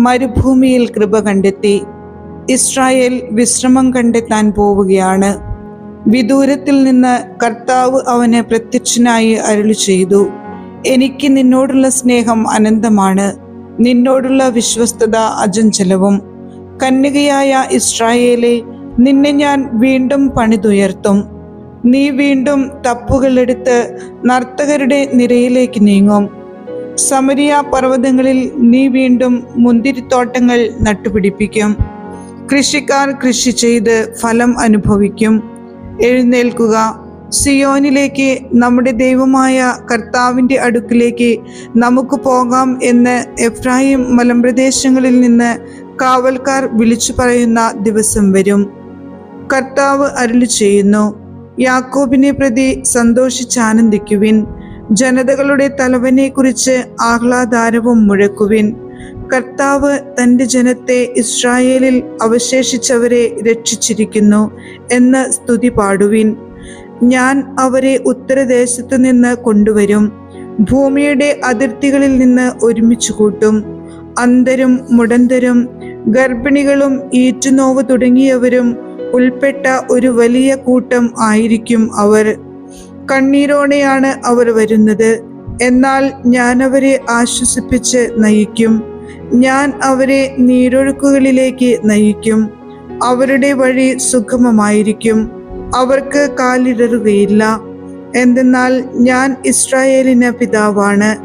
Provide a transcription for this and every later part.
മരുഭൂമിയിൽ കൃപ കണ്ടെത്തി. ഇസ്രായേൽ വിശ്രമം കണ്ടെത്താൻ പോവുകയാണ്. വിദൂരത്തിൽ നിന്ന് കർത്താവ് അവന് പ്രത്യക്ഷനായി അരുളി ചെയ്തു. എനിക്ക് നിന്നോടുള്ള സ്നേഹം അനന്തമാണ്. നിന്നോടുള്ള വിശ്വസ്തത അജഞ്ചലവും കന്യകയായ ഇസ്രായേലെ നിന്നെ ഞാൻ വീണ്ടും പണിതുയർത്തും. നീ വീണ്ടും തപ്പുകളെടുത്ത് നർത്തകരുടെ നിരയിലേക്ക് നീങ്ങും. സമരിയ പർവതങ്ങളിൽ നീ വീണ്ടും മുന്തിരിത്തോട്ടങ്ങൾ നട്ടുപിടിപ്പിക്കും. കൃഷിക്കാർ കൃഷി ചെയ്ത് ഫലം അനുഭവിക്കും. എഴുന്നേൽക്കുക. സിയോനിലേക്ക് നമ്മുടെ ദൈവമായ കർത്താവിന്റെ അടുക്കിലേക്ക് നമുക്ക് പോകാം എന്ന് എഫ്രാഹിം മലമ്പ്രദേശങ്ങളിൽ നിന്ന് കാവൽക്കാർ വിളിച്ചു പറയുന്ന ദിവസം വരും. കർത്താവ് അരുളി ചെയ്യുന്നു. യാക്കോബിനെ പ്രതി സന്തോഷിച്ചാനന്ദിക്കുവിൻ ജനതകളുടെ തലവനെ കുറിച്ച് ആഹ്ലാദാരവും മുഴക്കുവിൻ. കർത്താവ് തന്റെ ജനത്തെ ഇസ്രായേലിൽ അവശേഷിച്ചവരെ രക്ഷിച്ചിരിക്കുന്നു എന്ന് സ്തുതി പാടുവിൻ. ഞാൻ അവരെ ഉത്തരദേശത്തു നിന്ന് കൊണ്ടുവരും. ഭൂമിയുടെ അതിർത്തികളിൽ നിന്ന് ഒരുമിച്ച് കൂട്ടും. അന്തരും മുടന്തരും ഗർഭിണികളും ഈറ്റുനോവ് തുടങ്ങിയവരും ഉൾപ്പെട്ട ഒരു വലിയ കൂട്ടം ആയിരിക്കും അവർ. കണ്ണീരോടെയാണ് അവർ വരുന്നത്. എന്നാൽ ഞാൻ അവരെ ആശ്വസിപ്പിച്ച് നയിക്കും. ഞാൻ അവരെ നീരൊഴുക്കുകളിലേക്ക് നയിക്കും. അവരുടെ വഴി സുഗമമായിരിക്കും. അവർക്ക് കാലിടറുകയില്ല. എന്തെന്നാൽ ഞാൻ ഇസ്രായേലിന് പിതാവാണ്.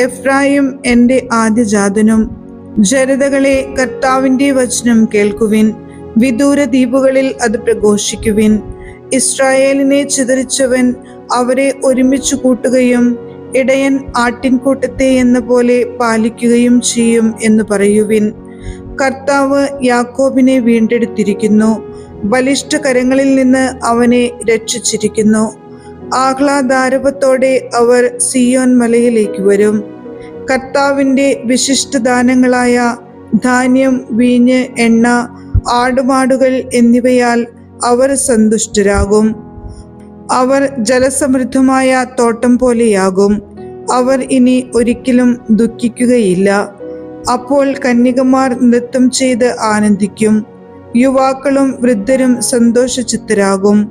എഫ്രായിം എന്റെ ആദ്യജാതനും. ജനതകളെ കർത്താവിന്റെ വചനം കേൾക്കുവിൻ. വിദൂര ദ്വീപുകളിൽ അത് പ്രഘോഷിക്കുവിൻ. ഇസ്രായേലിനെ ചിതറിച്ചവൻ അവരെ ഒരുമിച്ച് കൂട്ടുകയും ഇടയൻ ആട്ടിൻകൂട്ടത്തെ എന്ന പോലെ പാലിക്കുകയും ചെയ്യും എന്ന് പറയുവിൻ. കർത്താവ് യാക്കോബിനെ വീണ്ടെടുത്തിരിക്കുന്നു. ബലിഷ്ഠ കരങ്ങളിൽ നിന്ന് അവനെ രക്ഷിച്ചിരിക്കുന്നു. ആഹ്ലാദാരവത്തോടെ അവർ സിയോൻ മലയിലേക്ക് വരും. കർത്താവിന്റെ വിശിഷ്ടദാനങ്ങളായ ധാന്യം വീഞ്ഞ് എണ്ണ ആടുമാടുകൾ എന്നിവയാൽ അവർ സന്തുഷ്ടരാകും. അവർ ജലസമൃദ്ധമായ തോട്ടം പോലെയാകും. അവർ ഇനി ഒരിക്കലും ദുഃഖിക്കുകയില്ല. അപ്പോൾ കന്യകമാർ നൃത്തം ചെയ്ത് ആനന്ദിക്കും. യുവാക്കളും വൃദ്ധരും സന്തോഷചിത്തരാകും.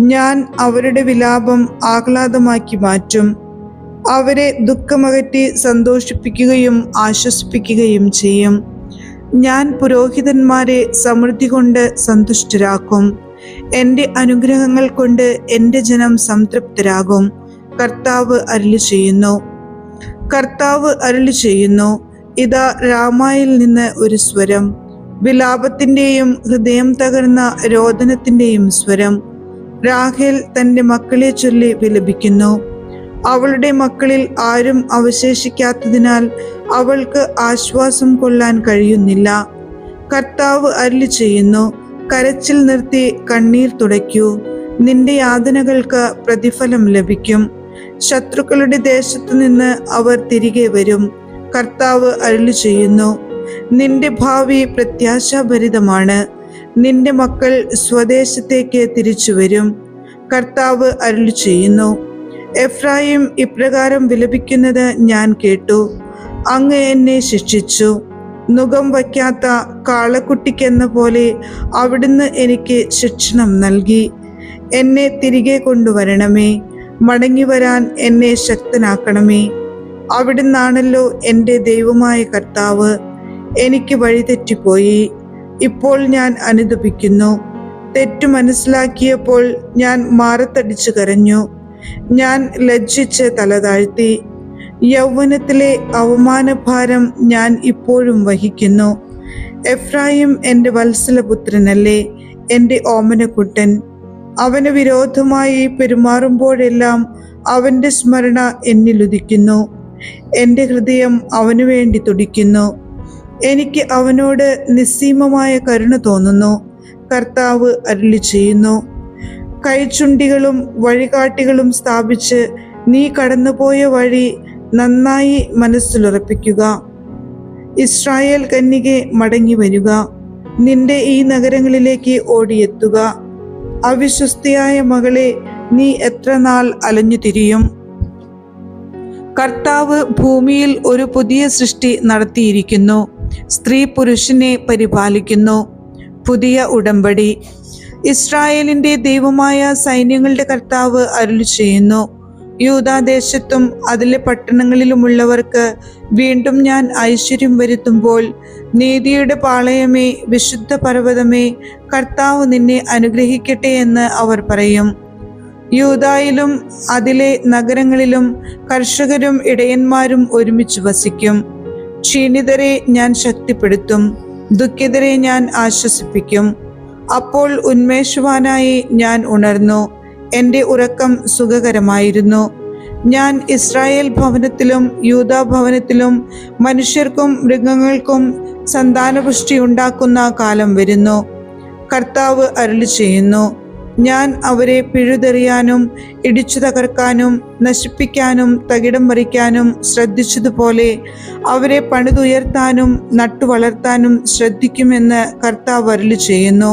ഞാൻ അവരുടെ വിലാപം ആഹ്ലാദമാക്കി മാറ്റും. അവരെ ദുഃഖമകറ്റി സന്തോഷിപ്പിക്കുകയും ആശ്വസിപ്പിക്കുകയും ചെയ്യും. ഞാൻ പുരോഹിതന്മാരെ സമൃദ്ധി കൊണ്ട് സന്തുഷ്ടരാക്കും. എന്റെ അനുഗ്രഹങ്ങൾ കൊണ്ട് എന്റെ ജനം സംതൃപ്തരാകും. കർത്താവ് അരുളി ചെയ്യുന്നു. കർത്താവ് അരുളി ചെയ്യുന്നു. ഇതാ രാമായിൽ നിന്ന് ഒരു സ്വരം. വിലാപത്തിന്റെയും ഹൃദയം തകർന്ന രോദനത്തിന്റെയും സ്വരം. രാഹേൽ തന്റെ മക്കളെ ചൊല്ലി വിലപിക്കുന്നു. അവളുടെ മക്കളിൽ ആരും അവശേഷിക്കാത്തതിനാൽ അവൾക്ക് ആശ്വാസം കൊള്ളാൻ കഴിയുന്നില്ല. കർത്താവ് അരുളി ചെയ്യുന്നു. കരച്ചിൽ നിർത്തി കണ്ണീർ തുടയ്ക്കൂ. നിന്റെ യാതനകൾക്ക് പ്രതിഫലം ലഭിക്കും. ശത്രുക്കളുടെ ദേശത്തു നിന്ന് അവർ തിരികെ വരും. കർത്താവ് അരുളി ചെയ്യുന്നു നിന്റെ ഭാവി പ്രത്യാശാഭരിതമാണ്. നിന്റെ മക്കൾ സ്വദേശത്തേക്ക് തിരിച്ചു വരും. കർത്താവ് അരുളി ചെയ്യുന്നു എഫ്രായിം ഇപ്രകാരം വിലപിക്കുന്നത് ഞാൻ കേട്ടു. അങ്ങ് എന്നെ ശിക്ഷിച്ചു. നുകം വയ്ക്കാത്ത കാളക്കുട്ടിക്കെന്ന പോലെ അവിടുന്ന് എനിക്ക് ശിക്ഷണം നൽകി. എന്നെ തിരികെ കൊണ്ടുവരണമേ. മടങ്ങി വരാൻ എന്നെ ശക്തനാക്കണമേ. അവിടുന്നാണല്ലോ എന്റെ ദൈവമായ കർത്താവ് എനിക്ക് വഴിതെറ്റിപ്പോയി. ഇപ്പോൾ ഞാൻ അനുദപിക്കുന്നു തെറ്റു മനസ്സിലാക്കിയപ്പോൾ ഞാൻ മാറത്തടിച്ചു കരഞ്ഞു. ഞാൻ ലജ്ജിച്ച് തല താഴ്ത്തി. യൗവനത്തിലെ അവമാനഭാരം ഞാൻ ഇപ്പോഴും വഹിക്കുന്നു. എഫ്രായിം എന്റെ വത്സലപുത്രനല്ലേ? എന്റെ ഓമനക്കുട്ടൻ. അവന് വിരോധമായി പെരുമാറുമ്പോഴെല്ലാം അവന്റെ സ്മരണ എന്നിലുദിക്കുന്നു എന്റെ ഹൃദയം അവനു വേണ്ടി തുടിക്കുന്നു. എനിക്ക് അവനോട് നിസ്സീമമായ കരുണ തോന്നുന്നു. കർത്താവ് അരുളി ചെയ്യുന്നു. കൈച്ചുണ്ടികളും വഴികാട്ടികളും സ്ഥാപിച്ച് നീ കടന്നുപോയ വഴി നന്നായി മനസ്സിലുറപ്പിക്കുക. ഇസ്രായേൽ കന്യകെ മടങ്ങി വരിക. നിന്റെ ഈ നഗരങ്ങളിലേക്ക് ഓടിയെത്തുക. അവിശ്വസ്തിയായ മകളെ നീ എത്ര നാൾ അലഞ്ഞു തിരിയും? കർത്താവ് ഭൂമിയിൽ ഒരു പുതിയ സൃഷ്ടി നടത്തിയിരിക്കുന്നു. സ്ത്രീ പുരുഷനെ പരിപാലിക്കുന്നു. പുതിയ ഉടമ്പടി. ഇസ്രായേലിന്റെ ദൈവമായ സൈന്യങ്ങളുടെ കർത്താവ് അരുളി ചെയ്യുന്നു യൂതാദേശത്തും അതിലെ പട്ടണങ്ങളിലുമുള്ളവർക്ക് വീണ്ടും ഞാൻ ഐശ്വര്യം വരുത്തുമ്പോൾ നീതിയുടെ പാളയമേ വിശുദ്ധ പർവതമേ കർത്താവ് നിന്നെ അനുഗ്രഹിക്കട്ടെ എന്ന് അവർ പറയും. യൂതായിലും അതിലെ നഗരങ്ങളിലും കർഷകരും ഇടയന്മാരും ഒരുമിച്ച് വസിക്കും. ക്ഷീണിതരെ ഞാൻ ശക്തിപ്പെടുത്തും ദുഃഖിതരെ ഞാൻ ആശ്വസിപ്പിക്കും. അപ്പോൾ ഉന്മേഷവാനായി ഞാൻ ഉണർന്നു. എന്റെ ഉറക്കം സുഖകരമായിരുന്നു. ഞാൻ ഇസ്രായേൽ ഭവനത്തിലും യൂതാ ഭവനത്തിലും മനുഷ്യർക്കും മൃഗങ്ങൾക്കും സന്താനപുഷ്ടി ഉണ്ടാക്കുന്ന കാലം വരുന്നു. കർത്താവ് അരുളി ചെയ്യുന്നു ഞാൻ അവരെ പിഴുതെറിയാനും ഇടിച്ചു തകർക്കാനും നശിപ്പിക്കാനും തകിടം മറിക്കാനും ശ്രദ്ധിച്ചതുപോലെ അവരെ പണിതുയർത്താനും നട്ടുവളർത്താനും ശ്രദ്ധിക്കുമെന്ന് കർത്താവ് അരുളി ചെയ്യുന്നു.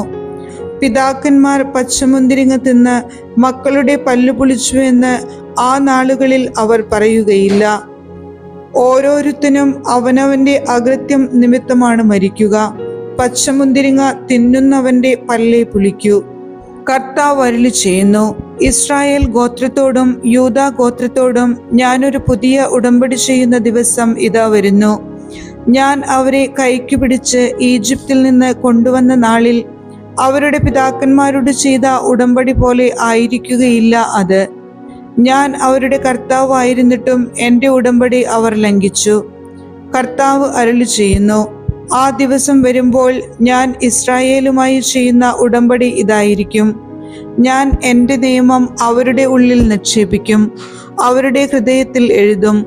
പിതാക്കന്മാർ പച്ചമുന്തിരിങ്ങ തിന്ന് മക്കളുടെ പല്ലു പൊളിച്ചു എന്ന് ആ നാളുകളിൽ അവർ പറയുകയില്ല. ഓരോരുത്തനും അവനവന്റെ അകൃത്യം നിമിത്തമാണ് മരിക്കുക. പച്ചമുന്തിരിങ്ങ തിന്നുന്നവന്റെ പല്ലേ പുളിക്കൂ. കർത്താവ് അരുളി ചെയ്യുന്നു ഇസ്രായേൽ ഗോത്രത്തോടും യൂത ഗോത്രത്തോടും ഞാനൊരു പുതിയ ഉടമ്പടി ചെയ്യുന്ന ദിവസം ഇതാ വരുന്നു. ഞാൻ അവരെ കൈക്കു പിടിച്ച് ഈജിപ്തിൽ നിന്ന് കൊണ്ടുവന്ന നാളിൽ അവരുടെ പിതാക്കന്മാരോട് ചെയ്ത ഉടമ്പടി പോലെ ആയിരിക്കുകയില്ല അത്. ഞാൻ അവരുടെ കർത്താവായിരുന്നിട്ടും എന്റെ ഉടമ്പടി അവർ ലംഘിച്ചു. കർത്താവ് അരളി ചെയ്യുന്നു ആ ദിവസം വരുമ്പോൾ ഞാൻ ഇസ്രായേലുമായി ചെയ്യുന്ന ഉടമ്പടി ഇതായിരിക്കും. ഞാൻ എന്റെ നിയമം അവരുടെ ഉള്ളിൽ നിക്ഷേപിക്കും അവരുടെ ഹൃദയത്തിൽ എഴുതും.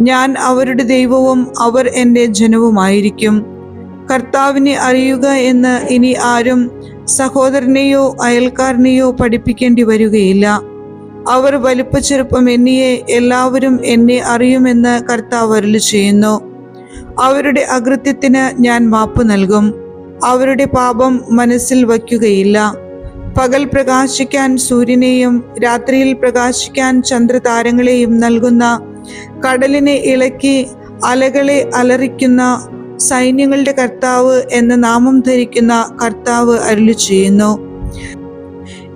ഞാൻ അവരുടെ ദൈവവും അവർ എന്റെ ജനവുമായിരിക്കും. കർത്താവിനെ അറിയുക എന്ന് ഇനി ആരും സഹോദരനെയോ അയൽക്കാരനെയോ പഠിപ്പിക്കേണ്ടി വരികയില്ല. അവർ വലിപ്പച്ചെറുപ്പം എന്നെയെ എല്ലാവരും എന്നെ അറിയുമെന്ന് കർത്താവ് അരുളി ചെയ്യുന്നു. അവരുടെ അകൃത്യത്തിന് ഞാൻ മാപ്പ് നൽകും. അവരുടെ പാപം മനസ്സിൽ വയ്ക്കുകയില്ല. പകൽ പ്രകാശിക്കാൻ സൂര്യനെയും രാത്രിയിൽ പ്രകാശിക്കാൻ ചന്ദ്രതാരങ്ങളെയും നൽകുന്ന കടലിനെ ഇളക്കി അലകളെ അലറിക്കുന്ന സൈന്യങ്ങളുടെ കർത്താവ് എന്ന നാമം ധരിക്കുന്ന കർത്താവ് അരുളി ചെയ്യുന്നു.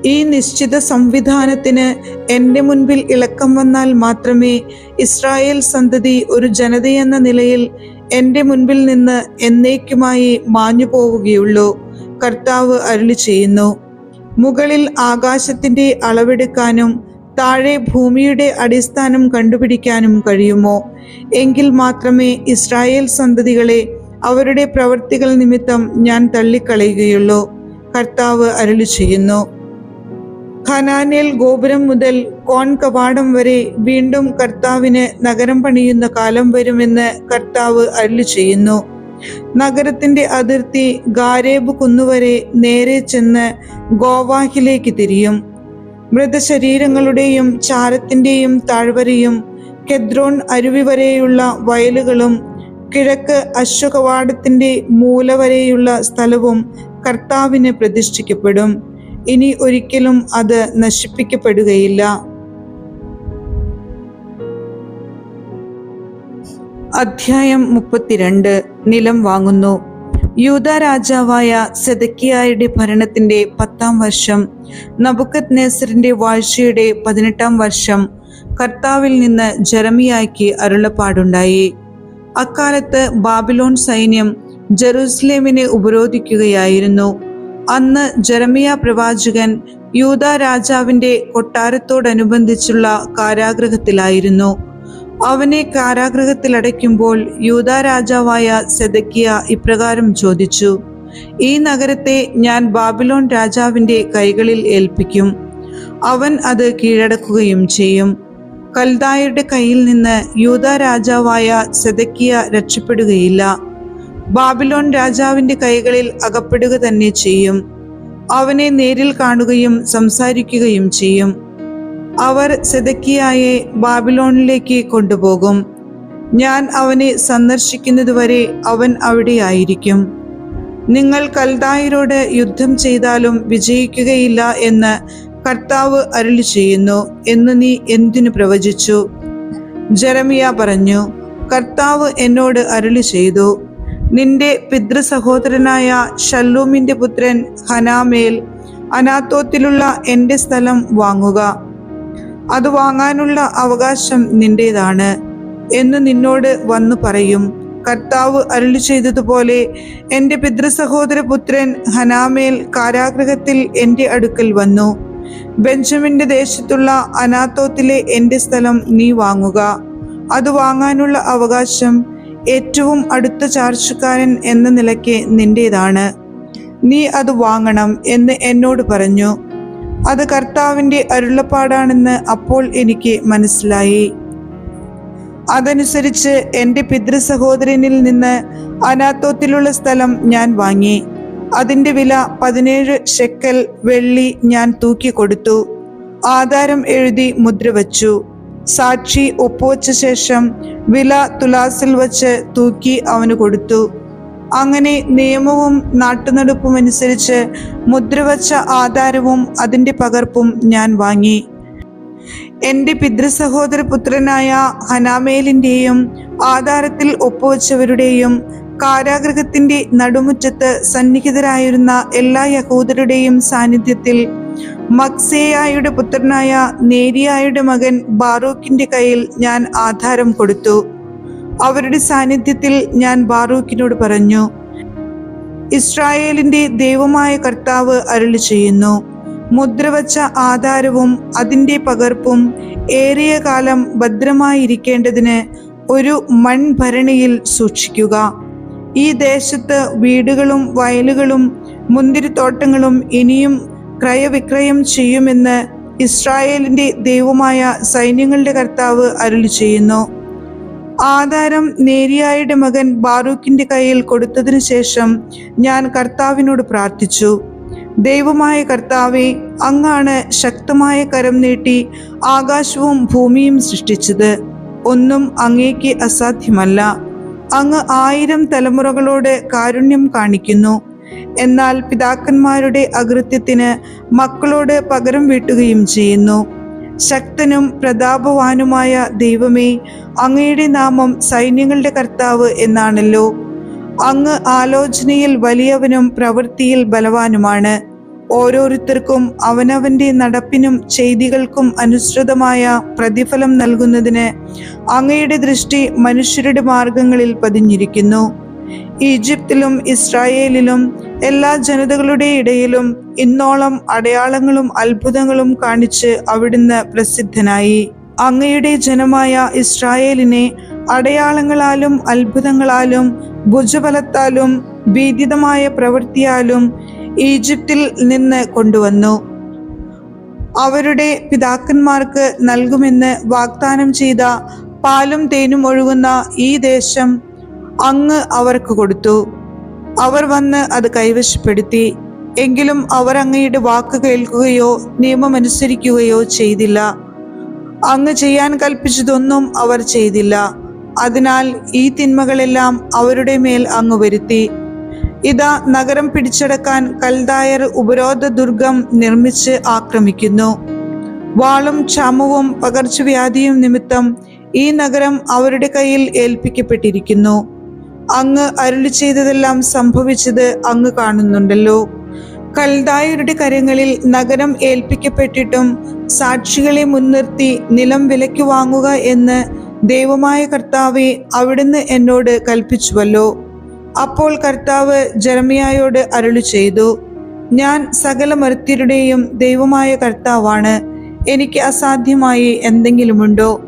ഈ നിശ്ചിത സംവിധാനത്തിന് എന്റെ മുൻപിൽ ഇളക്കം വന്നാൽ മാത്രമേ ഇസ്രായേൽ സന്തതി ഒരു ജനതയെന്ന നിലയിൽ എന്റെ മുൻപിൽ നിന്ന് എന്നേക്കുമായി മാഞ്ഞു പോവുകയുള്ളൂ കർത്താവ് അരുളി ചെയ്യുന്നു. മുകളിൽ ആകാശത്തിന്റെ അളവെടുക്കാനും താഴെ ഭൂമിയുടെ അടിസ്ഥാനം കണ്ടുപിടിക്കാനും കഴിയുമോ? എങ്കിൽ മാത്രമേ ഇസ്രായേൽ സന്തതികളെ അവരുടെ പ്രവൃത്തികൾ നിമിത്തം ഞാൻ തള്ളിക്കളയുകയുള്ളൂ കർത്താവ് അരുളി ചെയ്യുന്നു ഖനാനേൽ ഗോപുരം മുതൽ കോൺ കവാടം വരെ വീണ്ടും കർത്താവിന് നഗരം പണിയുന്ന കാലം വരുമെന്ന് കർത്താവ് അരുളി ചെയ്യുന്നു നഗരത്തിന്റെ അതിർത്തി ഗാരേബ് കുന്നുവരെ നേരെ ചെന്ന് ഗോവാഹിലേക്ക് തിരിയും. മൃതശരീരങ്ങളുടെയും ചാരത്തിന്റെയും താഴ്വരയും കെദ്രോൺ അരുവി വരെയുള്ള വയലുകളും കിഴക്ക് അശ്വകവാടത്തിന്റെ മൂല വരെയുള്ള സ്ഥലവും കർത്താവിന് പ്രതിഷ്ഠിക്കപ്പെടും. ഇനി ഒരിക്കലും അത് നശിപ്പിക്കപ്പെടുകയില്ല. അധ്യായം മുപ്പത്തിരണ്ട്. നിലം വാങ്ങുന്നു. യൂത രാജാവായ സെദക്കിയായുടെ ഭരണത്തിന്റെ പത്താം വർഷം നബുക്കത് നെസറിന്റെ വാഴ്ചയുടെ പതിനെട്ടാം വർഷം കർത്താവിൽ നിന്ന് ജെറമിയായ്ക്ക് അരുളപ്പാടുണ്ടായി. അക്കാലത്ത് ബാബിലോൺ സൈന്യം ജെറൂസലേമിനെ ഉപരോധിക്കുകയായിരുന്നു. അന്ന് ജെറമിയ പ്രവാചകൻ യൂത രാജാവിന്റെ കൊട്ടാരത്തോടനുബന്ധിച്ചുള്ള കാരാഗ്രഹത്തിലായിരുന്നു അവനെ കാരാഗ്രഹത്തിലടയ്ക്കുമ്പോൾ യൂത രാജാവായ സെദക്കിയ ഇപ്രകാരം ചോദിച്ചു ഈ നഗരത്തെ ഞാൻ ബാബിലോൺ രാജാവിന്റെ കൈകളിൽ ഏൽപ്പിക്കും. അവൻ അത് കീഴടക്കുകയും ചെയ്യും. കൽദായരുടെ കയ്യിൽ നിന്ന് യൂത രാജാവായ സെദക്കിയ രക്ഷപ്പെടുകയില്ല. ബാബിലോൺ രാജാവിന്റെ കൈകളിൽ അകപ്പെടുക തന്നെ ചെയ്യും. അവനെ നേരിൽ കാണുകയും സംസാരിക്കുകയും ചെയ്യും. അവർ സെതക്കിയായെ ബാബിലോണിലേക്ക് കൊണ്ടുപോകും. ഞാൻ അവനെ സന്ദർശിക്കുന്നതുവരെ അവൻ അവിടെയായിരിക്കും. നിങ്ങൾ കൽദായരോട് യുദ്ധം ചെയ്താലും വിജയിക്കുകയില്ല എന്ന് കർത്താവ് അരുളി ചെയ്യുന്നു എന്ന് നീ എന്തിനു പ്രവചിച്ചു? ജെറമിയ പറഞ്ഞു കർത്താവ് എന്നോട് അരുളി ചെയ്തു നിന്റെ പിതൃ സഹോദരനായ ഷല്ലൂമിന്റെ പുത്രൻ ഹനാമേൽ അനാത്തോത്തിലുള്ള എന്റെ സ്ഥലം വാങ്ങുക. അത് വാങ്ങാനുള്ള അവകാശം നിന്റേതാണ് എന്ന് നിന്നോട് വന്നു പറയും. കർത്താവ് അരുളി ചെയ്തതുപോലെ എന്റെ പിതൃസഹോദര പുത്രൻ ഹനാമേൽ കാരാഗ്രഹത്തിൽ എന്റെ അടുക്കൽ വന്നു. ബെഞ്ചമിന്റെ ദേശത്തുള്ള അനാത്തോത്തിലെ എന്റെ സ്ഥലം നീ വാങ്ങുക. അത് വാങ്ങാനുള്ള അവകാശം ഏറ്റവും അടുത്ത ചാർച്ചക്കാരൻ എന്ന നിലയ്ക്ക് നിന്റേതാണ്. നീ അത് വാങ്ങണം എന്ന് എന്നോട് പറഞ്ഞു. അത് കർത്താവിന്റെ അരുളപ്പാടാണെന്ന് അപ്പോൾ എനിക്ക് മനസ്സിലായി. അതനുസരിച്ച് എന്റെ പിതൃ സഹോദരനിൽ നിന്ന് അനാത്തോത്തിലുള്ള സ്ഥലം ഞാൻ വാങ്ങി. അതിന്റെ വില പതിനേഴ് ഷെക്കൽ വെള്ളി ഞാൻ തൂക്കി കൊടുത്തു. ആധാരം എഴുതി മുദ്ര വച്ചു. സാക്ഷി ഒപ്പുവച്ച ശേഷം വില തുലാസിൽ വച്ച് തൂക്കി അവന് കൊടുത്തു. അങ്ങനെ നിയമവും നാട്ടുനടുപ്പും അനുസരിച്ച് മുദ്രവച്ച ആധാരവും അതിന്റെ പകർപ്പും ഞാൻ വാങ്ങി. എന്റെ പിതൃസഹോദര പുത്രനായ ഹനാമേലിന്റെയും ആധാരത്തിൽ ഒപ്പുവച്ചവരുടെയും കാരാഗ്രഹത്തിന്റെ നടുമുറ്റത്ത് സന്നിഹിതരായിരുന്ന എല്ലാ യഹൂദരുടെയും സാന്നിധ്യത്തിൽ മക്സേയായുടെ പുത്രനായ നേരിയായുടെ മകൻ ബാറൂഖിന്റെ കയ്യിൽ ഞാൻ ആധാരം കൊടുത്തു. അവരുടെ സാന്നിധ്യത്തിൽ ഞാൻ ബാറൂക്കിനോട് പറഞ്ഞു ഇസ്രായേലിന്റെ ദൈവമായ കർത്താവ് അരുളി ചെയ്യുന്നു. മുദ്രവച്ച ആധാരവും അതിന്റെ പകർപ്പും ഏറിയ കാലം ഭദ്രമായിരിക്കേണ്ടതിന് ഒരു മൺഭരണിയിൽ സൂക്ഷിക്കുക. ഈ ദേശത്ത് വീടുകളും വയലുകളും മുന്തിരിത്തോട്ടങ്ങളും ഇനിയും ക്രയവിക്രയം ചെയ്യുമെന്ന് ഇസ്രായേലിന്റെ ദൈവമായ സൈന്യങ്ങളുടെ കർത്താവ് അരുളി ചെയ്യുന്നു. ആധാരം നേരിയായുടെ മകൻ ബാറൂഖിന്റെ കയ്യിൽ കൊടുത്തതിനു ശേഷം ഞാൻ കർത്താവിനോട് പ്രാർത്ഥിച്ചു. ദൈവമായ കർത്താവെ അങ്ങാണ് ശക്തമായ കരം നീട്ടി ആകാശവും ഭൂമിയും സൃഷ്ടിച്ചത്. ഒന്നും അങ്ങേക്ക് അസാധ്യമല്ല. അങ്ങ് ആയിരം തലമുറകളോട് കാരുണ്യം കാണിക്കുന്നു. എന്നാൽ പിതാക്കന്മാരുടെ അകൃത്യത്തിന് മക്കളോട് പകരം വീട്ടുകയും ചെയ്യുന്നു. ശക്തനും പ്രതാപവാനുമായ ദൈവമേ അങ്ങയുടെ നാമം സൈന്യങ്ങളുടെ കർത്താവ് എന്നാണല്ലോ. അങ്ങ് ആലോചനയിൽ വലിയവനും പ്രവൃത്തിയിൽ ബലവാനുമാണ്. ഓരോരുത്തർക്കും അവനവന്റെ നടപ്പിനും ചെയ്തികൾക്കും അനുസൃതമായ പ്രതിഫലം നൽകുന്നതിന് അങ്ങയുടെ ദൃഷ്ടി മനുഷ്യരുടെ മാർഗങ്ങളിൽ പതിഞ്ഞിരിക്കുന്നു. ഈജിപ്തിലും ഇസ്രായേലിലും എല്ലാ ജനതകളുടെ ഇടയിലും ഇന്നോളം അടയാളങ്ങളും അത്ഭുതങ്ങളും കാണിച്ച് അവിടുന്ന് പ്രസിദ്ധനായി. അങ്ങയുടെ ജനമായ ഇസ്രായേലിനെ അടയാളങ്ങളാലും അത്ഭുതങ്ങളാലും ഭുജബലത്താലും ഭീതിതമായ പ്രവൃത്തിയാലും ഈജിപ്തിൽ നിന്ന് കൊണ്ടുവന്നു. അവരുടെ പിതാക്കന്മാർക്ക് നൽകുമെന്ന് വാഗ്ദാനം ചെയ്ത പാലും തേനും ഒഴുകുന്ന ഈ ദേശം അങ്ങ് അവർക്ക് കൊടുത്തു. അവർ വന്ന് അത് കൈവശപ്പെടുത്തി. എങ്കിലും അവർ അങ്ങയുടെ വാക്ക് കേൾക്കുകയോ നിയമം അനുസരിക്കുകയോ ചെയ്തില്ല. അങ്ങ് ചെയ്യാൻ കൽപ്പിച്ചതൊന്നും അവർ ചെയ്തില്ല. അതിനാൽ ഈ തിന്മകളെല്ലാം അവരുടെ മേൽ അങ്ങ് വരുത്തി. ഇതാ നഗരം പിടിച്ചടക്കാൻ കൽദായർ ഉപരോധ ദുർഗം നിർമ്മിച്ച് ആക്രമിക്കുന്നു. വാളും ക്ഷാമവും പകർച്ചവ്യാധിയും നിമിത്തം ഈ നഗരം അവരുടെ കയ്യിൽ ഏൽപ്പിക്കപ്പെട്ടിരിക്കുന്നു. അങ്ങ് അരുളി ചെയ്തതെല്ലാം സംഭവിച്ചത് അങ്ങ് കാണുന്നുണ്ടല്ലോ. കൽദായരുടെ കരങ്ങളിൽ നഗരം ഏൽപ്പിക്കപ്പെട്ടിട്ടും സാക്ഷികളെ മുൻനിർത്തി നിലം വിലയ്ക്ക് വാങ്ങുക എന്ന് ദൈവമായ കർത്താവെ അവിടുന്ന് എന്നോട് കൽപ്പിച്ചുവല്ലോ. അപ്പോൾ കർത്താവ് ജർമിയായോട് അരുളി ചെയ്തു ഞാൻ സകല മൃത്യരുടെയും ദൈവമായ കർത്താവാണ്. എനിക്ക് അസാധ്യമായി എന്തെങ്കിലുമുണ്ടോ?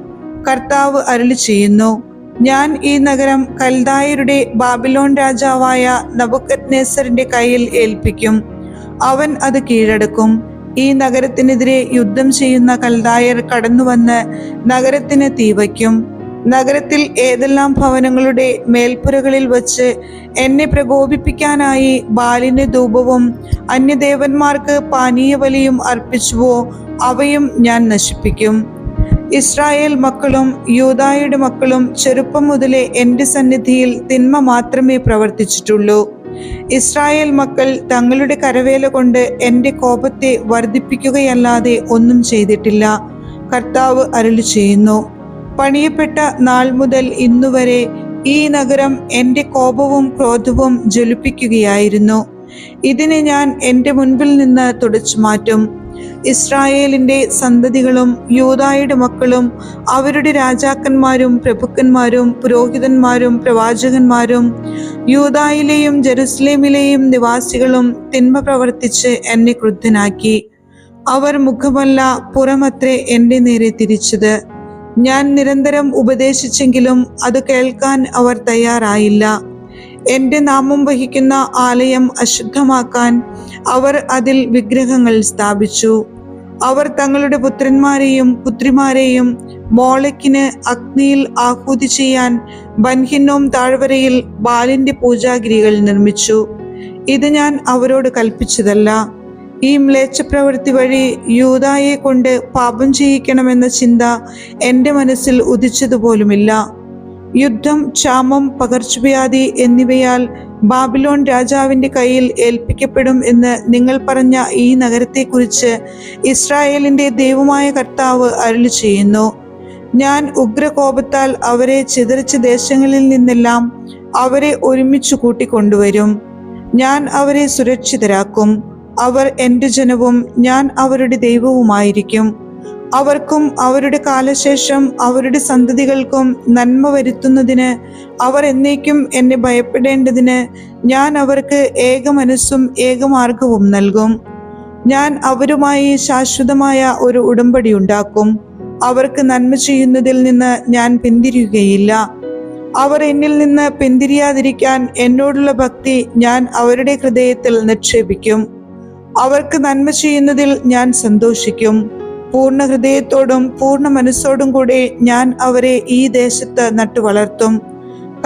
കർത്താവ് അരുളി ചെയ്യുന്നു ഞാൻ ഈ നഗരം കൽദായരുടെ ബാബിലോൺ രാജാവായ നബുക്കത്നേസറിന്റെ കയ്യിൽ ഏൽപ്പിക്കും. അവൻ അത് കീഴടക്കും. ഈ നഗരത്തിനെതിരെ യുദ്ധം ചെയ്യുന്ന കൽദായർ കടന്നുവന്ന് നഗരത്തിന് തീവയ്ക്കും നഗരത്തിൽ ഏതെല്ലാം ഭവനങ്ങളുടെ മേൽപ്പുരകളിൽ വച്ച് എന്നെ പ്രകോപിപ്പിക്കാനായി ബാലിന് ധൂപവും അന്യദേവന്മാർക്ക് പാനീയവലിയും അർപ്പിച്ചുവോ അവയും ഞാൻ നശിപ്പിക്കും. ഇസ്രായേൽ മക്കളും യൂതായുടെ മക്കളും ചെറുപ്പം മുതലേ എന്റെ സന്നിധിയിൽ തിന്മ മാത്രമേ പ്രവർത്തിച്ചിട്ടുള്ളൂ. ഇസ്രായേൽ മക്കൾ തങ്ങളുടെ കരവേല കൊണ്ട് എന്റെ കോപത്തെ വർദ്ധിപ്പിക്കുകയല്ലാതെ ഒന്നും ചെയ്തിട്ടില്ല. കർത്താവ് അരുളി ചെയ്യുന്നു. പണിയപ്പെട്ട നാൾ മുതൽ ഇന്നുവരെ ഈ നഗരം എന്റെ കോപവും ക്രോധവും ജ്വലിപ്പിക്കുകയായിരുന്നു. ഇതിനെ ഞാൻ എന്റെ മുൻപിൽ നിന്ന് തുടച്ചു മാറ്റും. ഇസ്രായേലിന്റെ സന്തതികളും യൂതായുടെ മക്കളും അവരുടെ രാജാക്കന്മാരും പ്രഭുക്കന്മാരും പുരോഹിതന്മാരും പ്രവാചകന്മാരും യൂതായിലെയും ജെറുസലേമിലെയും നിവാസികളും തിന്മ പ്രവർത്തിച്ച് എന്നെ ക്രുദ്ധനാക്കി. അവർ മുഖമല്ല പുറമത്രേ എന്റെ നേരെ തിരിച്ചത്. ഞാൻ നിരന്തരം ഉപദേശിച്ചെങ്കിലും അത് കേൾക്കാൻ അവർ തയ്യാറായില്ല. എന്റെ നാമം വഹിക്കുന്ന ആലയം അശുദ്ധമാക്കാൻ അവർ അതിൽ വിഗ്രഹങ്ങൾ സ്ഥാപിച്ചു. അവർ തങ്ങളുടെ പുത്രന്മാരെയും പുത്രിമാരെയും മോളയ്ക്കിന് അഗ്നിയിൽ ആഹൂതി ചെയ്യാൻ ബൻഹിന്നോം താഴ്വരയിൽ ബാലിന്റെ പൂജാഗിരികൾ നിർമ്മിച്ചു. ഇത് ഞാൻ അവരോട് കൽപ്പിച്ചതല്ല. ഈ മ്ലേച്ഛപ്രവൃത്തി വഴി യൂതായെ കൊണ്ട് പാപം ചെയ്യിക്കണമെന്ന ചിന്ത എന്റെ മനസ്സിൽ ഉദിച്ചതുപോലുമില്ല. യുദ്ധം ക്ഷാമം പകർച്ചവ്യാധി എന്നിവയാൽ ബാബിലോൺ രാജാവിന്റെ കയ്യിൽ ഏൽപ്പിക്കപ്പെടും എന്ന് നിങ്ങൾ പറഞ്ഞ ഈ നഗരത്തെക്കുറിച്ച് ഇസ്രായേലിന്റെ ദൈവമായ കർത്താവ് അരുളി ചെയ്യുന്നു. ഞാൻ ഉഗ്രകോപത്താൽ അവരെ ചിതറിച്ച ദേശങ്ങളിൽ നിന്നെല്ലാം അവരെ ഒരുമിച്ച് കൂട്ടിക്കൊണ്ടുവരും. ഞാൻ അവരെ സുരക്ഷിതരാക്കും. അവർ എന്റെ ജനവും ഞാൻ അവരുടെ ദൈവവുമായിരിക്കും. അവർക്കും അവരുടെ കാലശേഷം അവരുടെ സന്തതികൾക്കും നന്മ വരുത്തുന്നതിന് അവർ എന്നേക്കും എന്നെ ഭയപ്പെടേണ്ടതിന് ഞാൻ അവർക്ക് ഏക മനസ്സും ഏകമാർഗവും നൽകും. ഞാൻ അവരുമായി ശാശ്വതമായ ഒരു ഉടമ്പടി ഉണ്ടാക്കും. അവർക്ക് നന്മ ചെയ്യുന്നതിൽ നിന്ന് ഞാൻ പിന്തിരിയുകയില്ല. അവർ എന്നിൽ നിന്ന് പിന്തിരിയാതിരിക്കാൻ എന്നോടുള്ള ഭക്തി ഞാൻ അവരുടെ ഹൃദയത്തിൽ നിക്ഷേപിക്കും. അവർക്ക് നന്മ ചെയ്യുന്നതിൽ ഞാൻ സന്തോഷിക്കും. പൂർണ ഹൃദയത്തോടും പൂർണ മനസ്സോടും കൂടെ ഞാൻ അവരെ ഈ ദേശത്ത് നട്ടു വളർത്തും.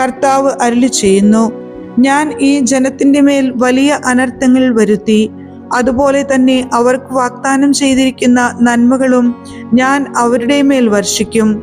കർത്താവ് അരുളി ചെയ്യുന്നു ഞാൻ ഈ ജനത്തിന്റെ മേൽ വലിയ അനർത്ഥങ്ങൾ വരുത്തി അതുപോലെ തന്നെ അവർക്ക് വാഗ്ദാനം ചെയ്തിരിക്കുന്ന നന്മകളും ഞാൻ അവരുടെ മേൽ വർഷിക്കും.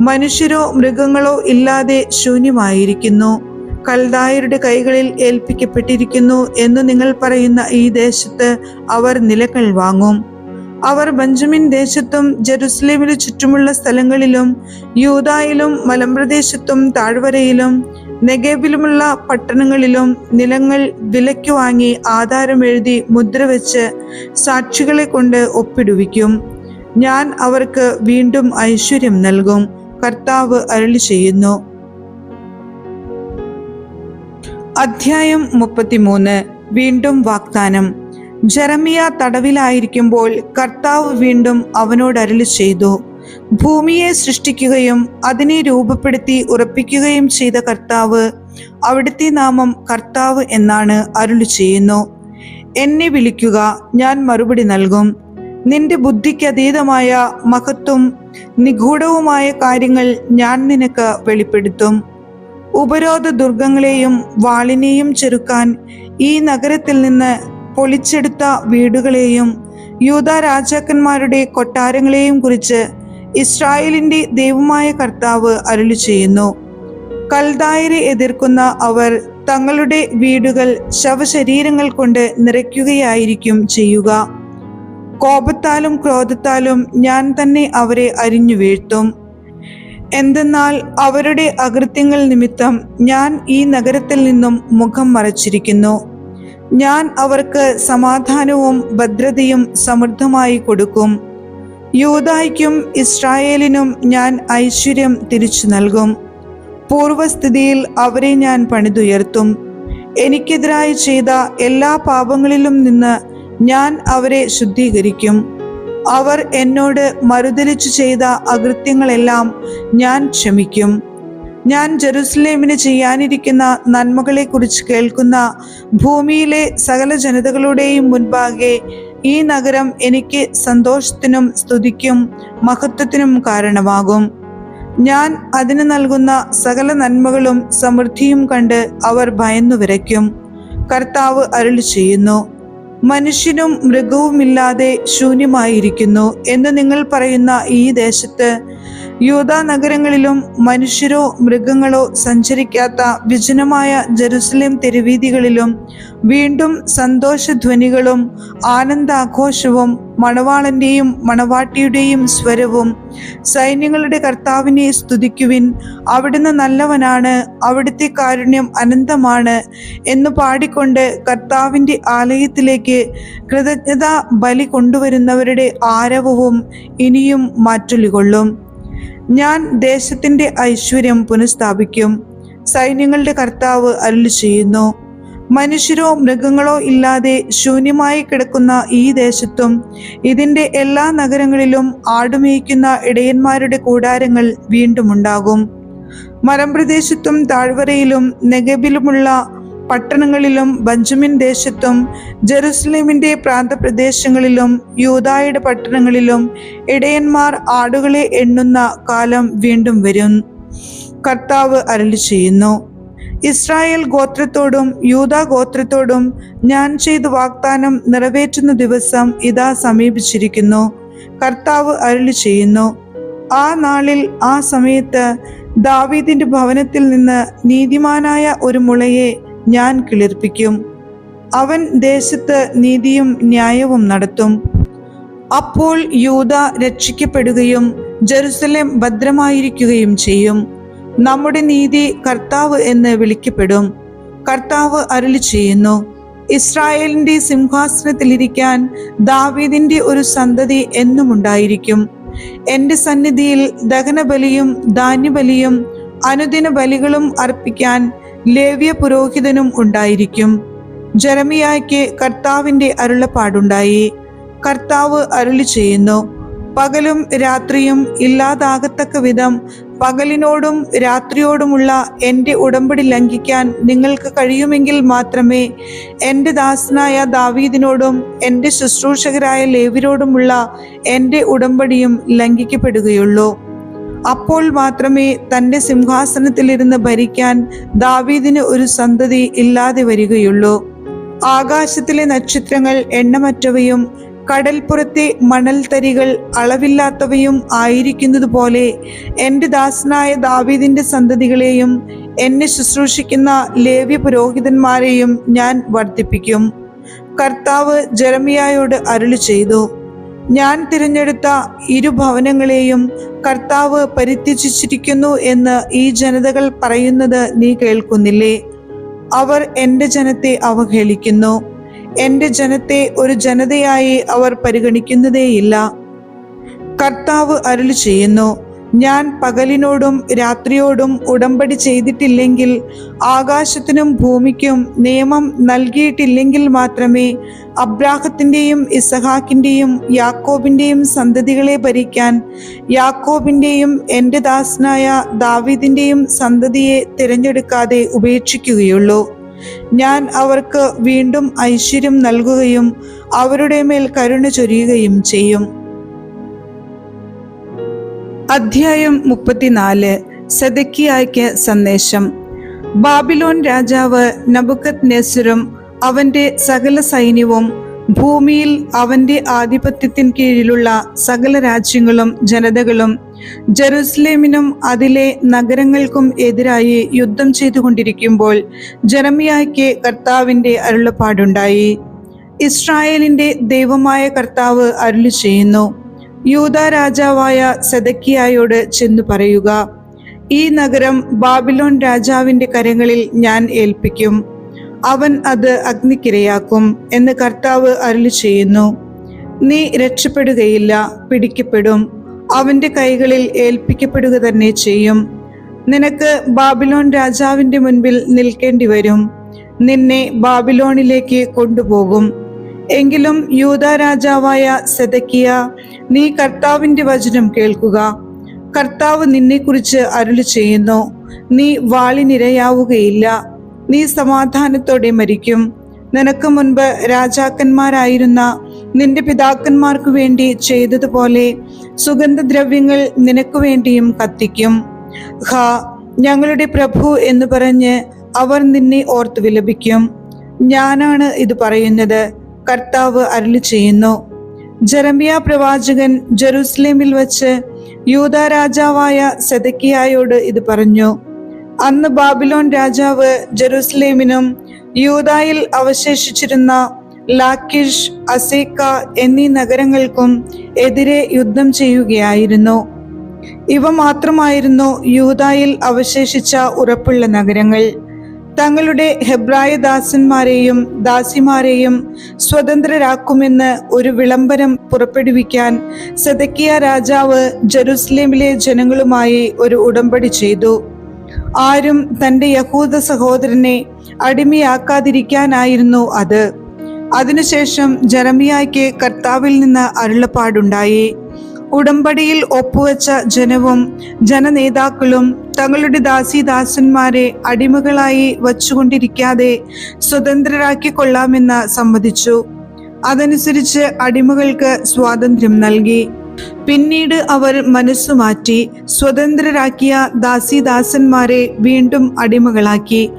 മനുഷ്യരോ മൃഗങ്ങളോ ഇല്ലാതെ ശൂന്യമായിരിക്കുന്നു കൽദായരുടെ കൈകളിൽ ഏൽപ്പിക്കപ്പെട്ടിരിക്കുന്നു എന്ന് നിങ്ങൾ പറയുന്ന ഈ ദേശത്ത് അവർ നിലകൾ വാങ്ങും. അവർ ബഞ്ചമിൻ ദേശത്തും ജെറുസലേമിനു ചുറ്റുമുള്ള സ്ഥലങ്ങളിലും യൂതായിലും മലമ്പ്രദേശത്തും താഴ്വരയിലും നെഗേബിലുമുള്ള പട്ടണങ്ങളിലും നിലങ്ങൾ വിലയ്ക്ക് വാങ്ങി ആധാരം എഴുതി മുദ്ര വെച്ച് സാക്ഷികളെ കൊണ്ട് ഒപ്പിടുവിക്കും. ഞാൻ അവർക്ക് വീണ്ടും ഐശ്വര്യം നൽകും. കർത്താവ് അരുളി ചെയ്യുന്നു അധ്യായം മുപ്പത്തിമൂന്ന്. വീണ്ടും വാഗ്ദാനം. ജെറമിയ തടവിലായിരിക്കുമ്പോൾ കർത്താവ് വീണ്ടും അവനോട് അരുളി ചെയ്തു. ഭൂമിയെ സൃഷ്ടിക്കുകയും അതിനെ രൂപപ്പെടുത്തി ഉറപ്പിക്കുകയും ചെയ്ത കർത്താവ് അവിടുത്തെ നാമം കർത്താവ് എന്നാണ് അരുളി ചെയ്യുന്നു. എന്നെ വിളിക്കുക ഞാൻ മറുപടി നൽകും. നിന്റെ ബുദ്ധിക്ക് അതീതമായ മഹത്വം നിഗൂഢവുമായ കാര്യങ്ങൾ ഞാൻ നിനക്ക് വെളിപ്പെടുത്തും. ഉപരോധ ദുർഗങ്ങളെയും വാളിനെയും ചെറുക്കാൻ ഈ നഗരത്തിൽ നിന്ന് പൊളിച്ചെടുത്ത വീടുകളെയും യൂത രാജാക്കന്മാരുടെ കൊട്ടാരങ്ങളെയും കുറിച്ച് ഇസ്രായേലിന്റെ ദൈവമായ കർത്താവ് അരുളി ചെയ്യുന്നു. കൽദായരെ എതിർക്കുന്ന അവർ തങ്ങളുടെ വീടുകൾ ശവശരീരങ്ങൾ കൊണ്ട് നിറയ്ക്കുകയായിരിക്കും ചെയ്യുക. കോപത്താലും ക്രോധത്താലും ഞാൻ തന്നെ അവരെ അരിഞ്ഞു വീഴ്ത്തും. എന്തെന്നാൽ അവരുടെ അകൃത്യങ്ങൾ നിമിത്തം ഞാൻ ഈ നഗരത്തിൽ നിന്നും മുഖം മറച്ചിരിക്കുന്നു. ഞാൻ അവർക്ക് സമാധാനവും ഭദ്രതയും സമൃദ്ധമായി കൊടുക്കും. യൂതായ്ക്കും ഇസ്രായേലിനും ഞാൻ ഐശ്വര്യം തിരിച്ചു നൽകും. പൂർവസ്ഥിതിയിൽ അവരെ ഞാൻ പണിതുയർത്തും. എനിക്കെതിരായി ചെയ്ത എല്ലാ പാപങ്ങളിലും നിന്ന് ഞാൻ അവരെ ശുദ്ധീകരിക്കും. അവർ എന്നോട് മറുതലിച്ചു ചെയ്ത അകൃത്യങ്ങളെല്ലാം ഞാൻ ക്ഷമിക്കും. ഞാൻ ജെറുസലേമിന് ചെയ്യാനിരിക്കുന്ന നന്മകളെക്കുറിച്ച് കേൾക്കുന്ന ഭൂമിയിലെ സകല ജനതകളുടെയും മുൻപാകെ ഈ നഗരം എനിക്ക് സന്തോഷത്തിനും സ്തുതിക്കും മഹത്വത്തിനും കാരണമാകും. ഞാൻ അതിന് നൽകുന്ന സകല നന്മകളും സമൃദ്ധിയും കണ്ട് അവർ ഭയന്നു വിരയ്ക്കും കർത്താവ് അരുളി ചെയ്യുന്നു മനുഷ്യനും മൃഗവുമില്ലാതെ ശൂന്യമായിരിക്കുന്നു എന്ന് നിങ്ങൾ പറയുന്ന ഈ ദേശത്ത് യൂത നഗരങ്ങളിലും മനുഷ്യരോ മൃഗങ്ങളോ സഞ്ചരിക്കാത്ത വിജനമായ ജെറുസലേം തെരുവീതികളിലും വീണ്ടും സന്തോഷധ്വനികളും ആനന്ദാഘോഷവും മണവാളന്റെയും മണവാട്ടിയുടെയും സ്വരവും സൈന്യങ്ങളുടെ കർത്താവിനെ സ്തുതിക്കുവിൻ. അവിടുന്ന് നല്ലവനാണ് അവിടുത്തെ കാരുണ്യം അനന്തമാണ് എന്ന് പാടിക്കൊണ്ട് കർത്താവിന്റെ ആലയത്തിലേക്ക് കൃതജ്ഞതാ ബലി കൊണ്ടുവരുന്നവരുടെ ആരവവും ഇനിയും മാറ്റൊലികൊള്ളും. ഞാൻ ദേശത്തിന്റെ ഐശ്വര്യം പുനഃസ്ഥാപിക്കും. സൈന്യങ്ങളുടെ കർത്താവ് അരുളി ചെയ്യുന്നു മനുഷ്യരോ മൃഗങ്ങളോ ഇല്ലാതെ ശൂന്യമായി കിടക്കുന്ന ഈ ദേശത്തും ഇതിന്റെ എല്ലാ നഗരങ്ങളിലും ആടുമേയ്ക്കുന്ന ഇടയന്മാരുടെ കൂടാരങ്ങൾ വീണ്ടും ഉണ്ടാകും മലമ്പ്രദേശത്തും താഴ്വരയിലും നെഗബിലുമുള്ള പട്ടണങ്ങളിലും ബഞ്ചമിൻ ദേശത്തും ജെറുസലേമിന്റെ പ്രാന്തപ്രദേശങ്ങളിലും യൂതായുടെ പട്ടണങ്ങളിലും ഇടയന്മാർ ആടുകളെ എണ്ണുന്ന കാലം വീണ്ടും വരും. കർത്താവ് അരളി ചെയ്യുന്നു ഇസ്രായേൽ ഗോത്രത്തോടും യൂത ഗോത്രത്തോടും ഞാൻ ചെയ്ത വാഗ്ദാനം നിറവേറ്റുന്ന ദിവസം ഇതാ സമീപിച്ചിരിക്കുന്നു. കർത്താവ് അരളി ചെയ്യുന്നു ആ നാളിൽ ആ സമയത്ത് ദാവീദിന്റെ ഭവനത്തിൽ നിന്ന് നീതിമാനായ ഒരു മുളയെ ഞാൻ കിളിർപ്പിക്കും. അവൻ ദേശത്ത് നീതിയും ന്യായവും നടത്തും. അപ്പോൾ യൂത രക്ഷിക്കപ്പെടുകയും ജെറുസലേം ഭദ്രമായിരിക്കുകയും ചെയ്യും. നമ്മുടെ നീതി കർത്താവ് എന്ന് വിളിക്കപ്പെടും. കർത്താവ് അരുളി ചെയ്യുന്നു. ഇസ്രായേലിന്റെ സിംഹാസനത്തിലിരിക്കാൻ ദാവീദിന്റെ ഒരു സന്തതി എന്നുമുണ്ടായിരിക്കും എന്റെ സന്നിധിയിൽ ദഹനബലിയും ധാന്യബലിയും അനുദിന ബലികളും അർപ്പിക്കാൻ ലേവ്യ പുരോഹിതനും ഉണ്ടായിരിക്കും. ജരമിയായ്ക്ക് കർത്താവിന്റെ അരുളപ്പാടുണ്ടായി. കർത്താവ് അരുളി ചെയ്യുന്നു പകലും രാത്രിയും ഇല്ലാതാകത്തക്ക വിധം പകലിനോടും രാത്രിയോടുമുള്ള എന്റെ ഉടമ്പടി ലംഘിക്കാൻ നിങ്ങൾക്ക് കഴിയുമെങ്കിൽ മാത്രമേ എന്റെ ദാസനായ ദാവീദിനോടും എന്റെ ശുശ്രൂഷകരായ ലേവിനോടുമുള്ള എന്റെ ഉടമ്പടിയും ലംഘിക്കപ്പെടുകയുള്ളൂ. അപ്പോൾ മാത്രമേ തന്റെ സിംഹാസനത്തിലിരുന്ന് ഭരിക്കാൻ ദാവീദിന് ഒരു സന്തതി ഇല്ലാതെ വരികയുള്ളൂ. ആകാശത്തിലെ നക്ഷത്രങ്ങൾ എണ്ണമറ്റവയും കടൽപ്പുറത്തെ മണൽത്തരികൾ അളവില്ലാത്തവയും ആയിരിക്കുന്നതുപോലെ എന്റെ ദാസനായ ദാവീദിന്റെ സന്തതികളെയും എന്നെ ശുശ്രൂഷിക്കുന്ന ലേവ്യ പുരോഹിതന്മാരെയും ഞാൻ വർദ്ധിപ്പിക്കും. കർത്താവ് ജരമിയായോട് അരുളി ചെയ്തു ഞാൻ തിരഞ്ഞെടുത്ത ഇരു ഭവനങ്ങളെയും കർത്താവ് പരിത്യജിച്ചിരിക്കുന്നു എന്ന് ഈ ജനതകൾ പറയുന്നത് നീ കേൾക്കുന്നില്ലേ? അവർ എന്റെ ജനത്തെ അവഹേളിക്കുന്നു. എന്റെ ജനത്തെ ഒരു ജനതയായി അവർ പരിഗണിക്കുന്നതേയില്ല. കർത്താവ് അരുളി ചെയ്യുന്നു ഞാൻ പകലിനോടും രാത്രിയോടും ഉടമ്പടി ചെയ്തിട്ടില്ലെങ്കിൽ ആകാശത്തിനും ഭൂമിക്കും നിയമം നൽകിയിട്ടില്ലെങ്കിൽ മാത്രമേ അബ്രാഹത്തിന്റെയും ഇസഹാക്കിന്റെയും യാക്കോബിന്റെയും സന്തതികളെ ഭരിക്കാൻ യാക്കോബിന്റെയും എന്റെ ദാസനായ ദാവീദിന്റെയും സന്തതിയെ തിരഞ്ഞെടുക്കാതെ ഉപേക്ഷിക്കുകയുള്ളൂ. ഞാൻ അവർക്ക് വീണ്ടും ഐശ്വര്യം നൽകുകയും അവരുടെ മേൽ കരുണ ചൊരിയുകയും ചെയ്യും. അധ്യായം മുപ്പത്തിനാല് സെദക്കിയായ്ക്ക് സന്ദേശം. ബാബിലോൺ രാജാവ് നബുക്കത് നെസുരും അവന്റെ സകല സൈന്യവും ഭൂമിയിൽ അവന്റെ ആധിപത്യത്തിൻ കീഴിലുള്ള സകല രാജ്യങ്ങളും ജനതകളും ജെറുസലേമിനും അതിലെ നഗരങ്ങൾക്കും എതിരായി യുദ്ധം ചെയ്തുകൊണ്ടിരിക്കുമ്പോൾ ജെറമിയായ്ക്ക് കർത്താവിന്റെ അരുളപ്പാടുണ്ടായി. ഇസ്രായേലിന്റെ ദൈവമായ കർത്താവ് അരുളി ചെയ്യുന്നു യൂത രാജാവായ സെദക്കിയായോട് ചെന്നു പറയുക ഈ നഗരം ബാബിലോൺ രാജാവിന്റെ കരങ്ങളിൽ ഞാൻ ഏൽപ്പിക്കും. അവൻ അത് അഗ്നിക്കിരയാക്കും എന്ന് കർത്താവ് അരുളി ചെയ്യുന്നു. നീ രക്ഷപ്പെടുകയില്ല പിടിക്കപ്പെടും. അവന്റെ കൈകളിൽ ഏൽപ്പിക്കപ്പെടുക തന്നെ ചെയ്യും. നിനക്ക് ബാബിലോൺ രാജാവിന്റെ മുൻപിൽ നിൽക്കേണ്ടി വരും നിന്നെ ബാബിലോണിലേക്ക് കൊണ്ടുപോകും. എങ്കിലും യൂത രാജാവായ സെതക്കിയ നീ കർത്താവിന്റെ വചനം കേൾക്കുക. കർത്താവ് നിന്നെക്കുറിച്ച് അരുളി ചെയ്യുന്നു. നീ വാളിനിരയാവുകയില്ല നീ സമാധാനത്തോടെ മരിക്കും. നിനക്ക് മുൻപ് രാജാക്കന്മാരായിരുന്ന നിന്റെ പിതാക്കന്മാർക്ക് വേണ്ടി ചെയ്തതുപോലെ സുഗന്ധദ്രവ്യങ്ങൾ നിനക്ക് വേണ്ടിയും കത്തിക്കും. ഹ ഞങ്ങളുടെ പ്രഭു എന്ന് പറഞ്ഞ് അവർ നിന്നെ ഓർത്ത് വിലപിക്കും. ഞാനാണ് ഇത് പറയുന്നത്. കർത്താവ് അരുളി ചെയ്യുന്നു. ജെറമിയ പ്രവാചകൻ ജെറുസലേമിൽ വച്ച് യൂത രാജാവായ സെതക്കിയായോട് ഇത് പറഞ്ഞു. അന്ന് ബാബിലോൺ രാജാവ് ജെറുസലേമിനും യൂതായിൽ അവശേഷിച്ചിരുന്ന ലാക്കിഷ് അസേക്ക എന്നീ നഗരങ്ങൾക്കും എതിരെ യുദ്ധം ചെയ്യുകയായിരുന്നു. ഇവ മാത്രമായിരുന്നു യൂതായിൽ അവശേഷിച്ച ഉറപ്പുള്ള നഗരങ്ങൾ. തങ്ങളുടെ ഹെബ്രായ ദാസന്മാരെയും ദാസിമാരെയും സ്വതന്ത്രരാക്കുമെന്ന് ഒരു വിളംബരം പുറപ്പെടുവിക്കാൻ സദക്കിയ രാജാവ് ജെറുസലേമിലെ ജനങ്ങളുമായി ഒരു ഉടമ്പടി ചെയ്തു. ആരും തന്റെ യഹൂദ സഹോദരനെ അടിമയാക്കാതിരിക്കാനായിരുന്നു അത്. അതിനുശേഷം ജെറമിയായ്ക്ക് കർത്താവിൽ നിന്ന് അരുളപ്പാടുണ്ടായി. ഉടമ്പടിയിൽ ഒപ്പുവെച്ച ജനവും ജനനേതാക്കളും തങ്ങളുടെ ദാസിദാസന്മാരെ അടിമകളായി വച്ചുകൊണ്ടിരിക്കാതെ സ്വതന്ത്രരാക്കിക്കൊള്ളാമെന്ന് സമ്മതിച്ചു. അതനുസരിച്ച് അടിമകൾക്ക് സ്വാതന്ത്ര്യം നൽകി. പിന്നീട് അവർ മനസ്സു മാറ്റി സ്വതന്ത്രരാക്കിയ ദാസിദാസന്മാരെ വീണ്ടും അടിമകളാക്കി.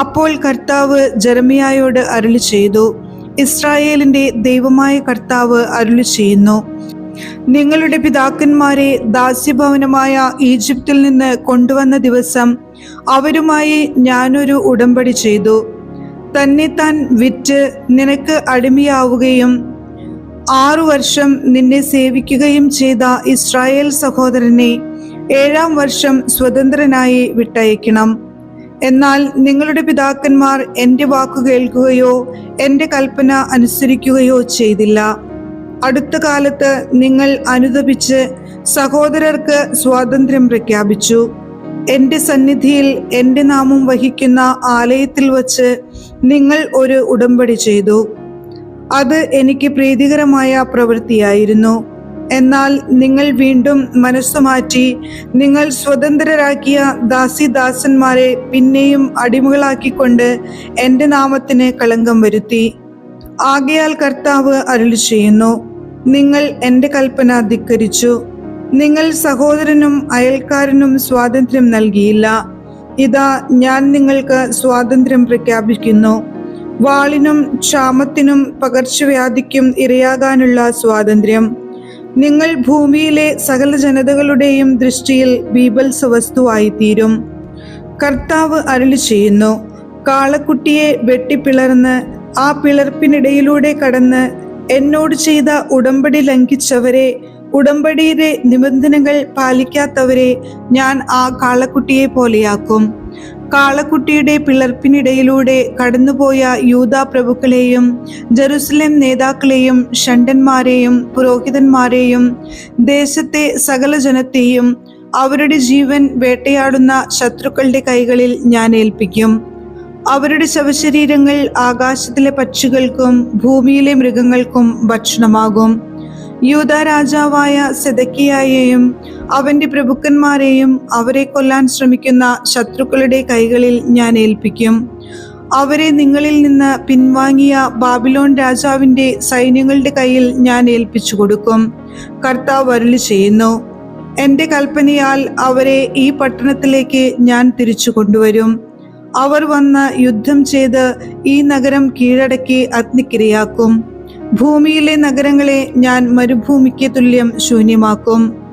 അപ്പോൾ കർത്താവ് ജരമിയായോട് അരുളി ചെയ്തു. ഇസ്രായേലിന്റെ ദൈവമായ കർത്താവ് അരുളി ചെയ്യുന്നു. നിങ്ങളുടെ പിതാക്കന്മാരെ ദാസ്യഭവനമായ ഈജിപ്തിൽ നിന്ന് കൊണ്ടുവന്ന ദിവസം അവരുമായി ഞാനൊരു ഉടമ്പടി ചെയ്തു. തന്നെ താൻ വിറ്റ് നിനക്ക് അടിമയാവുകയും ആറു വർഷം നിന്നെ സേവിക്കുകയും ചെയ്ത ഇസ്രായേൽ സഹോദരനെ ഏഴാം വർഷം സ്വതന്ത്രനായി വിട്ടയക്കണം. എന്നാൽ നിങ്ങളുടെ പിതാക്കന്മാർ എന്റെ വാക്കു കേൾക്കുകയോ എന്റെ കൽപ്പന അനുസരിക്കുകയോ ചെയ്തില്ല. അടുത്ത കാലത്ത് നിങ്ങൾ അനുദപിച്ച് സഹോദരർക്ക് സ്വാതന്ത്ര്യം പ്രഖ്യാപിച്ചു. എന്റെ സന്നിധിയിൽ എന്റെ നാമം വഹിക്കുന്ന ആലയത്തിൽ വച്ച് നിങ്ങൾ ഒരു ഉടമ്പടി ചെയ്തു. അത് എനിക്ക് പ്രീതികരമായ പ്രവൃത്തിയായിരുന്നു. എന്നാൽ നിങ്ങൾ വീണ്ടും മനസ്സുമാറ്റി നിങ്ങൾ സ്വതന്ത്രരാക്കിയ ദാസിദാസന്മാരെ പിന്നെയും അടിമകളാക്കിക്കൊണ്ട് എന്റെ നാമത്തിന് കളങ്കം വരുത്തി. ആകയാൽ കർത്താവ് അരുളി ചെയ്യുന്നു നിങ്ങൾ എന്റെ കൽപ്പന ധിക്കരിച്ചു. നിങ്ങൾ സഹോദരനും അയൽക്കാരനും സ്വാതന്ത്ര്യം നൽകിയില്ല. ഇതാ ഞാൻ നിങ്ങൾക്ക് സ്വാതന്ത്ര്യം പ്രഖ്യാപിക്കുന്നു. വാളിനും ക്ഷാമത്തിനും പകർച്ചവ്യാധിക്കും ഇരയാകാനുള്ള സ്വാതന്ത്ര്യം. നിങ്ങൾ ഭൂമിയിലെ സകല ജനതകളുടെയും ദൃഷ്ടിയിൽ ബീബൽസ വസ്തുവായി തീരും കർത്താവ് അരുളി ചെയ്യുന്നു. കാളക്കുട്ടിയെ വെട്ടിപ്പിളർന്ന് ആ പിളർപ്പിനിടയിലൂടെ കടന്ന് എന്നോട് ചെയ്ത ഉടമ്പടി ലംഘിച്ചവരെ ഉടമ്പടിയിലെ നിബന്ധനകൾ പാലിക്കാത്തവരെ ഞാൻ ആ കാളക്കുട്ടിയെ പോലെയാക്കും. കാളക്കുട്ടിയുടെ പിളർപ്പിനിടയിലൂടെ കടന്നുപോയ യൂത പ്രഭുക്കളെയും ജെറുസലേം നേതാക്കളെയും ഷണ്ടന്മാരെയും പുരോഹിതന്മാരെയും ദേശത്തെ സകല ജനത്തെയും അവരുടെ ജീവൻ വേട്ടയാടുന്ന ശത്രുക്കളുടെ കൈകളിൽ ഞാൻ ഏൽപ്പിക്കും. അവരുടെ ശവശരീരങ്ങൾ ആകാശത്തിലെ പക്ഷികൾക്കും ഭൂമിയിലെ മൃഗങ്ങൾക്കും ഭക്ഷണമാകും. യൂത രാജാവായ സെതക്കിയായെയും അവന്റെ പ്രഭുക്കന്മാരെയും അവരെ കൊല്ലാൻ ശ്രമിക്കുന്ന ശത്രുക്കളുടെ കൈകളിൽ ഞാൻ ഏൽപ്പിക്കും. അവരെ നിങ്ങളിൽ നിന്ന് പിൻവാങ്ങിയ ബാബിലോൺ രാജാവിന്റെ സൈന്യങ്ങളുടെ കയ്യിൽ ഞാൻ ഏൽപ്പിച്ചു കൊടുക്കും. കർത്താവ് അരുളി ചെയ്യുന്നു എന്റെ കൽപ്പനയാൽ അവരെ ഈ പട്ടണത്തിലേക്ക് ഞാൻ തിരിച്ചു കൊണ്ടുവരും. അവർ വന്ന് യുദ്ധം ചെയ്ത് ഈ നഗരം കീഴടക്കി അഗ്നിക്കിരയാക്കും ഭൂമിയിലെ നഗരങ്ങളെ ഞാൻ മരുഭൂമിക്ക് തുല്യം ശൂന്യമാക്കും.